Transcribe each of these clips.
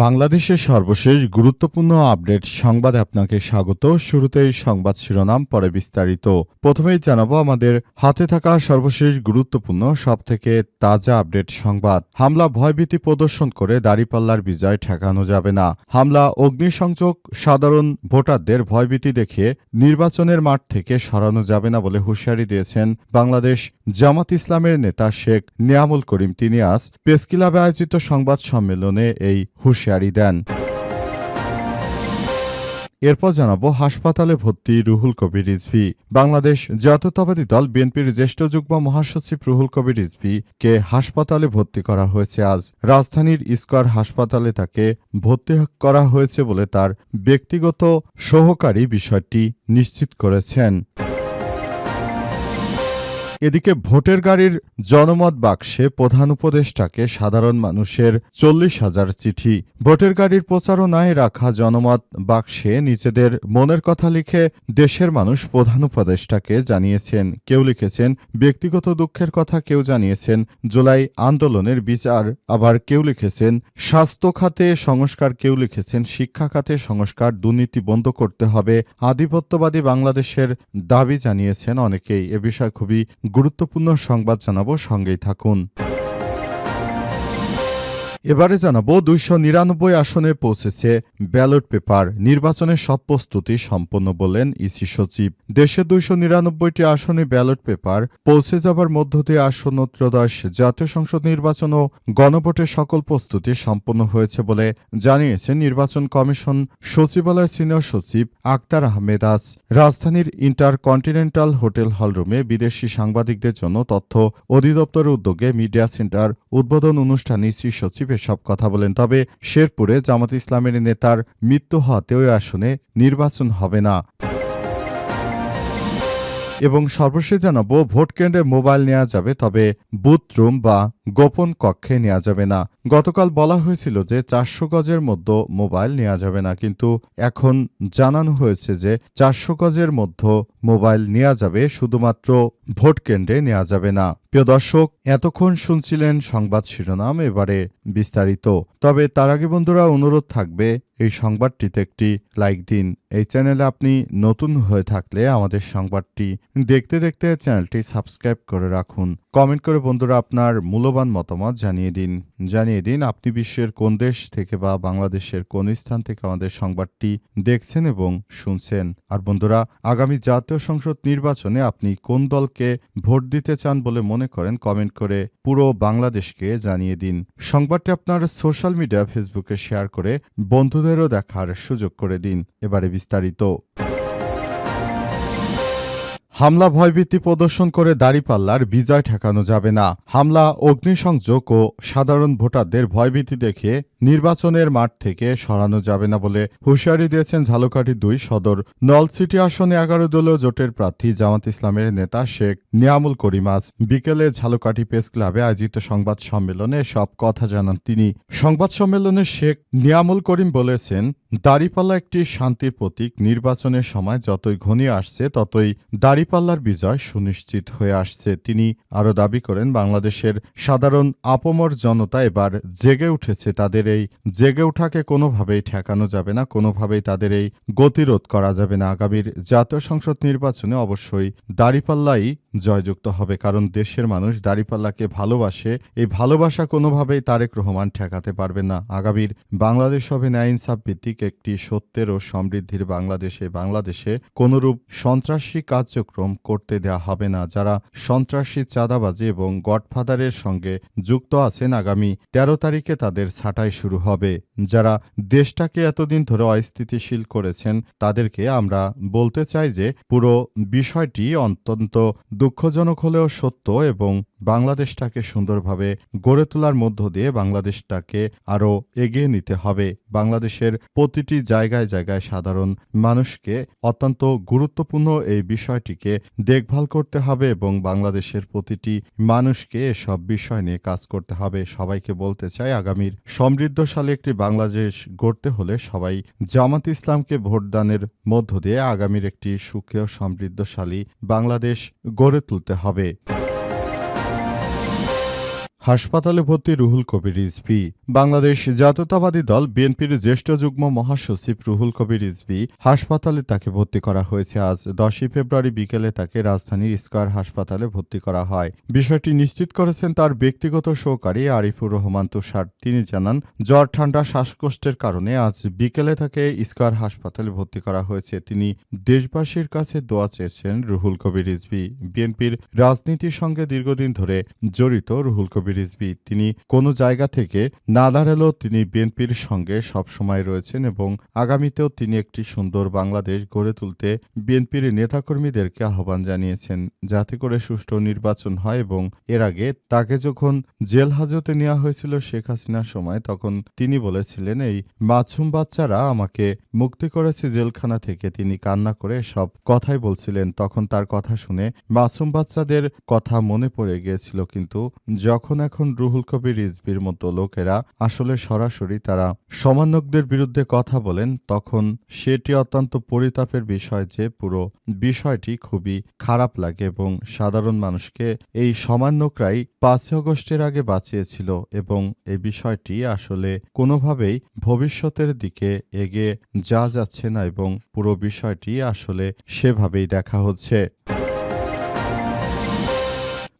বাংলাদেশের সর্বশেষ গুরুত্বপূর্ণ আপডেট সংবাদে আপনাকে স্বাগত। শুরুতেই সংবাদ শিরোনাম, পরে বিস্তারিত। প্রথমেই জানাব আমাদের হাতে থাকা সর্বশেষ গুরুত্বপূর্ণ, সবথেকে তাজা আপডেট সংবাদ। হামলা ভয়ভীতি প্রদর্শন করে দাড়িপাল্লার বিজয় ঠেকানো যাবে না। হামলা অগ্নিসংযোগ, সাধারণ ভোটারদের ভয়ভীতি দেখে নির্বাচনের মাঠ থেকে সরানো যাবে না বলে হুঁশিয়ারি দিয়েছেন বাংলাদেশ জামাত ইসলামের নেতা শেখ নিয়ামুল করিম। তিনি আজ প্রেসক্লাবে আয়োজিত সংবাদ সম্মেলনে এই হুঁশিয়ারি দেন। এরপর জানাব, হাসপাতালে ভর্তি রুহুল কবির রিজভি। বাংলাদেশ জাতীয়তাবাদী দল বিএনপির জ্যেষ্ঠ যুগ্ম মহাসচিব রুহুল কবির রিজভি কে হাসপাতালে ভর্তি করা হয়েছে আজ। রাজধানীর স্কয়ার হাসপাতালে তাকে ভর্তি করা হয়েছে বলে তার ব্যক্তিগত সহকারী বিষয়টি নিশ্চিত করেছেন। এদিকে ভোটের গাড়ির জনমত বাক্সে প্রধান উপদেষ্টাকে সাধারণ মানুষের চল্লিশ হাজার চিঠি। ভোটের গাড়ির প্রচারণায় রাখা জনমত বাক্সে নিজেদের মনের কথা লিখে দেশের মানুষ প্রধান উপদেষ্টাকে জানিয়েছেন। কেউ লিখেছেন, ব্যক্তিগত দুঃখের কথা কেউ জানিয়েছেন, জুলাই আন্দোলনের বিচার। আবার কেউ লিখেছেন, স্বাস্থ্য খাতে সংস্কার। কেউ লিখেছেন, শিক্ষা খাতে সংস্কার। দুর্নীতি বন্ধ করতে হবে। আধিপত্যবাদী বাংলাদেশের দাবি জানিয়েছেন অনেকেই। এ বিষয়ে খুবই গুরুত্বপূর্ণ সংবাদ জানাব সঙ্গেই থাকুন। এবারে জানাব দুইশো নিরানব্বই আসনে পৌঁছেছে ব্যালট পেপার। নির্বাচনের সব প্রস্তুতি সম্পন্ন বললেন ইসি সচিব। দেশে দুইশো নিরানব্বইটি আসনে ব্যালট পেপার পৌঁছে যাবার মধ্য দিয়ে আসন্ন ত্রয়োদশ জাতীয় সংসদ নির্বাচন ও গণভোটের সকল প্রস্তুতি সম্পন্ন হয়েছে বলে জানিয়েছেন নির্বাচন কমিশন সচিবালয়ের সিনিয়র সচিব আক্তার আহমেদ আজ। রাজধানীর ইন্টার কন্টিনেন্টাল হোটেল হলরুমে বিদেশি সাংবাদিকদের জন্য তথ্য অধিদপ্তরের উদ্যোগে মিডিয়া সেন্টার উদ্বোধন অনুষ্ঠানে শ্রী সচিব এসব কথা বলেন। তবে শেরপুরে জামাত ইসলামের নেতার মৃত্যু হওয়াতে ওই আসনে নির্বাচন হবে না। এবং সর্বশেষ জানাব, ভোট কেন্দ্রে মোবাইল নেওয়া যাবে, তবে বুথ রুম বা গোপন কক্ষে নেওয়া যাবে না। গতকাল বলা হয়েছিল যে চারশো গজের মধ্যে মোবাইল নেওয়া যাবে না, কিন্তু এখন জানানো হয়েছে যে চারশো গজের মধ্যে মোবাইল নেওয়া যাবে, শুধুমাত্র ভোট কেন্দ্রে নেওয়া যাবে না। প্রিয় দর্শক, এতক্ষণ শুনছিলেন সংবাদ শিরোনাম, এবারে বিস্তারিত। তবে তার আগে বন্ধুরা, অনুরোধ থাকবে এই সংবাদটিতে একটি লাইক দিন। এই চ্যানেলে আপনি নতুন হয়ে থাকলে আমাদের সংবাদটি দেখতে দেখতে চ্যানেলটি সাবস্ক্রাইব করে রাখুন। কমেন্ট করে বন্ধুরা আপনার মূল্যবান মতামত জানিয়ে দিন। জানিয়ে দিন, আপনি বিশ্বের কোন দেশ থেকে বা বাংলাদেশের কোন স্থান থেকে আমাদের সংবাদটি দেখছেন এবং শুনছেন। আর বন্ধুরা, আগামী জাতীয় সংসদ নির্বাচনে আপনি কোন দলকে ভোট দিতে চান বলে মনে করেন, কমেন্ট করে পুরো বাংলাদেশকে জানিয়ে দিন। সংবাদটি আপনার সোশ্যাল মিডিয়া, ফেসবুকে শেয়ার করে বন্ধুদেরও দেখার সুযোগ করে দিন। এবারে বিস্তারিত। হামলা ভয়ভীতি প্রদর্শন করে দাঁড়িপাল্লার বিজয় ঠেকানো যাবে না। হামলা, অগ্নিসংযোগ ও সাধারণ ভোটারদের ভয়ভীতি দেখে নির্বাচনের মাঠ থেকে সরানো যাবে না বলে হুঁশিয়ারি দিয়েছেন ঝালকাঠি দুই সদর নলসিটি আসনে এগারো দলীয় জোটের প্রার্থী জামাত ইসলামের নেতা শেখ নিয়ামুল করিম আজ বিকেলে ঝালকাঠি প্রেস ক্লাবে আয়োজিত সংবাদ সম্মেলনে সব কথা জানান তিনি। সংবাদ সম্মেলনে শেখ নিয়ামুল করিম বলেছেন, দাড়িপাল্লা একটি শান্তির প্রতীক, নির্বাচনের সময় যতই ঘনিয়ে আসছে ততই দাড়িপাল্লার বিজয় সুনিশ্চিত হয়ে আসছে। তিনি আরও দাবি করেন, বাংলাদেশের সাধারণ আপমর জনতা এবার জেগে উঠেছে তাদের এই জেগে ওঠাকে কোনোভাবেই ঠেকানো যাবে না, কোনোভাবেই তাদের এই গতিরোধ করা যাবে না। আগামীর জাতীয় সংসদ নির্বাচনে অবশ্যই দাড়িপাল্লাই জয়যুক্ত হবে, কারণ দেশের মানুষ দাড়িপাল্লাকে ভালোবাসে। এই ভালোবাসা কোনোভাবেই তারেক রহমান ঠেকাতে পারবে না। আগামীর বাংলাদেশ হবে ন্যায় ইনসাফ ভিত্তিক একটি সত্যের ও সমৃদ্ধির বাংলাদেশে বাংলাদেশে কোনরূপ সন্ত্রাসী কার্যক্রম করতে দেয়া হবে না। যারা সন্ত্রাসী চাঁদাবাজি এবং গডফাদারের সঙ্গে যুক্ত আছেন, আগামী তেরো তারিখে তাদের ছাঁটাই শুরু হবে। যারা দেশটাকে এতদিন ধরে অস্থিতিশীল করেছেন, তাদেরকে আমরা বলতে চাই যে, পুরো বিষয়টি অত্যন্ত দুঃখজনক হলেও সত্য এবং বাংলাদেশটাকে সুন্দরভাবে গড়ে তোলার মধ্য দিয়ে বাংলাদেশটাকে আরও এগিয়ে নিতে হবে। বাংলাদেশের প্রতিটি জায়গায় জায়গায় সাধারণ মানুষকে অত্যন্ত গুরুত্বপূর্ণ এই বিষয়টিকে দেখভাল করতে হবে এবং বাংলাদেশের প্রতিটি মানুষকে এসব বিষয় নিয়ে কাজ করতে হবে। সবাইকে বলতে চাই, আগামীর সমৃদ্ধশালী একটি বাংলাদেশ গড়তে হলে সবাই জামাত ইসলামকে ভোটদানের মধ্য দিয়ে আগামীর একটি সুখী ও সমৃদ্ধশালী বাংলাদেশ গড়ে তুলতে হবে। হাসপাতালে ভর্তি রুহুল কবির রিজভি। বাংলাদেশ জাতীয়তাবাদী দল বিএনপির জ্যেষ্ঠ যুগ্ম মহাসচিব রুহুল কবির রিজভি হাসপাতালে তাকে ভর্তি করা হয়েছে আজ, দশই ফেব্রুয়ারি বিকেলে তাকে রাজধানীর স্কয়ার হাসপাতালে ভর্তি করা হয়। বিষয়টি নিশ্চিত করেছেন তার ব্যক্তিগত সহকারী আরিফুর রহমান তুষার। তিনি জানান, জ্বর, ঠান্ডা, শ্বাসকষ্টের কারণে আজ বিকেলে তাকে স্কয়ার হাসপাতালে ভর্তি করা হয়েছে। তিনি দেশবাসীর কাছে দোয়া চেয়েছেন রুহুল কবির রিজভি। বিএনপির রাজনীতির সঙ্গে দীর্ঘদিন ধরে জড়িত রুহুল কবির রিজভি তিনি কোনো জায়গা থেকে না দাঁড়ালেও তিনি বিএনপির সঙ্গে সবসময় রয়েছেন এবং আগামীতেও তিনি একটি সুন্দর বাংলাদেশ গড়ে তুলতে বিএনপির নেতাকর্মীদেরকে আহ্বান জানিয়েছেন যাতে করে সুষ্ঠু নির্বাচন হয় এবং এর আগে তাকে যখন জেল হাজতে নেওয়া হয়েছিল শেখ হাসিনার সময়, তখন তিনি বলেছিলেন, এই মাছুম বাচ্চারা আমাকে মুক্তি করেছে জেলখানা থেকে। তিনি কান্না করে সব কথাই বলছিলেন। তখন তার কথা শুনে মাসুম বাচ্চাদের কথা মনে পড়ে গিয়েছিল, কিন্তু যখন এখন রুহুল কবির রিজবির মতো লোকেরা আসলে সরাসরি তারা সমান্যকদের বিরুদ্ধে কথা বলেন, তখন সেটি অত্যন্ত পরিতাপের বিষয় যে পুরো বিষয়টি খুবই খারাপ লাগে এবং সাধারণ মানুষকে এই সমান্যকরাই পাঁচই অগস্টের আগে বাঁচিয়েছিল এবং এই বিষয়টি আসলে কোনোভাবেই ভবিষ্যতের দিকে এগিয়ে যা যাচ্ছে না এবং পুরো বিষয়টি আসলে সেভাবেই দেখা হচ্ছে।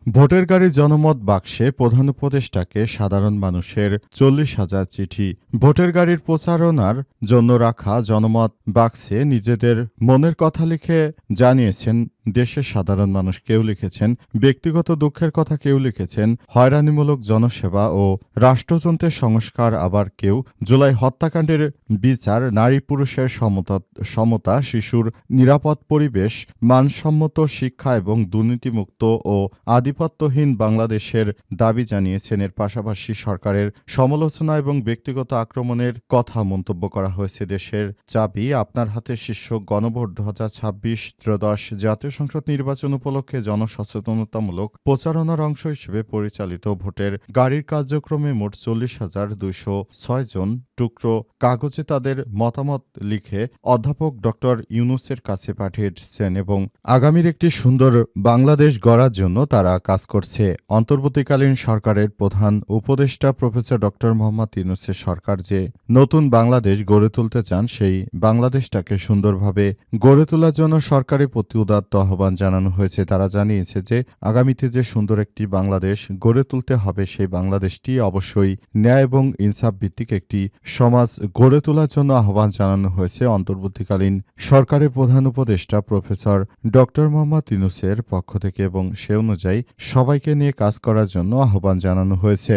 ভোটের গাড়ি জনমত বাক্সে প্রধান উপদেষ্টাকে সাধারণ মানুষের চল্লিশ হাজার চিঠি। ভোটের গাড়ির প্রচারণার জন্য রাখা জনমত বাক্সে নিজেদের মনের কথা লিখে জানিয়েছেন দেশের সাধারণ মানুষ কেউ লিখেছেন, ব্যক্তিগত দুঃখের কথা কেউ লিখেছেন, হয়রানিমূলক জনসেবা ও রাষ্ট্রযন্ত্রের সংস্কার আবার কেউ, জুলাই হত্যাকাণ্ডের বিচার, নারী পুরুষের সমতা শিশুর নিরাপদ পরিবেশ, মানসম্মত শিক্ষা এবং দুর্নীতিমুক্ত ও আধিপত্যহীন বাংলাদেশের দাবি জানিয়েছেন। এর পাশাপাশি সরকারের সমালোচনা এবং ব্যক্তিগত আক্রমণের কথা মন্তব্য করা হয়েছে। দেশের চাবি আপনার হাতে শীর্ষ গণভোট দু হাজার ছাব্বিশ ত্রয়োদশ জাতীয় সংসদ নির্বাচন উপলক্ষে জনসচেতনতামূলক প্রচারণার অংশ হিসেবে পরিচালিত ভোটের গাড়ির কার্যক্রমে মোট চল্লিশ হাজার দুইশো ছয় জন টুকরো কাগজে তাদের মতামত লিখে অধ্যাপক ডক্টর ইউনুসের কাছে পাঠিয়েছেন এবং আগামীর একটি সুন্দর বাংলাদেশ গড়ার জন্য তারা কাজ করছে। অন্তর্বর্তীকালীন সরকারের প্রধান উপদেষ্টা প্রফেসর ডক্টর মোহাম্মদ ইউনুসের সরকার যে নতুন বাংলাদেশ গড়ে তুলতে চান, সেই বাংলাদেশটাকে সুন্দরভাবে গড়ে তোলার জন্য সরকারের প্রতি উদাত্ত আহ্বান জানানো হয়েছে। তারা জানিয়েছে যে, আগামীতে যে সুন্দর একটি বাংলাদেশ গড়ে তুলতে হবে, সেই বাংলাদেশটি অবশ্যই ন্যায় এবং ইনসাফ ভিত্তিক একটি সমাজ গড়ে তোলার জন্য আহ্বান জানানো হয়েছে অন্তর্বর্তীকালীন সরকারের প্রধান উপদেষ্টা প্রফেসর ডক্টর মোহাম্মদ ইনুসের পক্ষ থেকে এবং সে অনুযায়ী সবাইকে নিয়ে কাজ করার জন্য আহ্বান জানানো হয়েছে।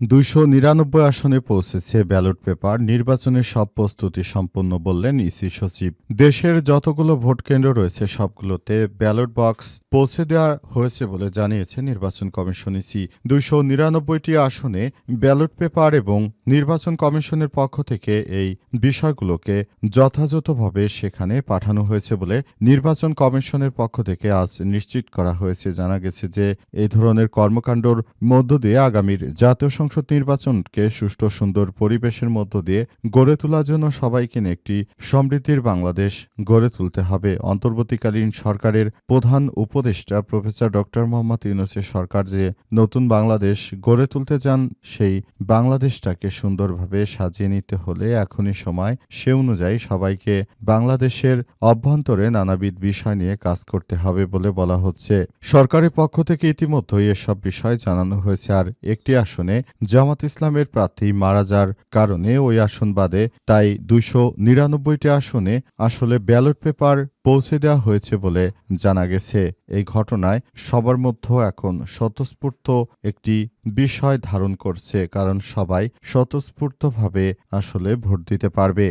দুইশো নিরানব্বই আসনে পৌঁছেছে ব্যালট পেপার, নির্বাচনের সব প্রস্তুতি সম্পন্ন বললেন ইসি সচিব। দেশের যতগুলো ভোট কেন্দ্র রয়েছে, সবগুলোতে ব্যালট বক্স পৌঁছে দেওয়া হয়েছে বলে জানিয়েছে নির্বাচন কমিশন ইসি। দুইশো নিরানব্বইটি আসনে ব্যালট পেপার এবং নির্বাচন কমিশনের পক্ষ থেকে এই বিষয়গুলোকে যথাযথভাবে সেখানে পাঠানো হয়েছে বলে নির্বাচন কমিশনের পক্ষ থেকে আজ নিশ্চিত করা হয়েছে। জানা গেছে যে এই ধরনের কর্মকাণ্ডর মধ্য দিয়ে আগামীর জাতীয় সংসদ নির্বাচনকে সুষ্ঠু সুন্দর পরিবেশের মধ্য দিয়ে গড়ে তোলার জন্য সবাইকে একটি সমৃদ্ধির বাংলাদেশ গড়ে তুলতে হবে। অন্তর্বর্তীকালীন সরকারের প্রধান উপদেষ্টা প্রফেসর ডক্টর মোহাম্মদ ইউনুসের সরকার যে নতুন বাংলাদেশ গড়ে তুলতে চান, সেই বাংলাদেশটাকে সুন্দরভাবে সাজিয়ে নিতে হলে এখনই সময়। সে অনুযায়ী সবাইকে বাংলাদেশের অভ্যন্তরে নানাবিধ বিষয় নিয়ে কাজ করতে হবে বলে বলা হচ্ছে। সরকারের পক্ষ থেকে ইতিমধ্যেই এসব বিষয় জানানো হয়েছে, আর একটি আসনে জামাত ইসলামের প্রার্থী মারা যার কারণে ওই আসন বাদে তাই দুইশো নিরানব্বইটি আসনে আসলে ব্যালট পেপার পৌঁছে দেওয়া হয়েছে বলে জানা গেছে। এই ঘটনায় সবার মধ্যে এখন স্বতঃস্ফূর্ত একটি বিষয় ধারণ করছে, কারণ সবাই স্বতঃস্ফূর্তভাবে আসলে ভোট দিতে পারবে।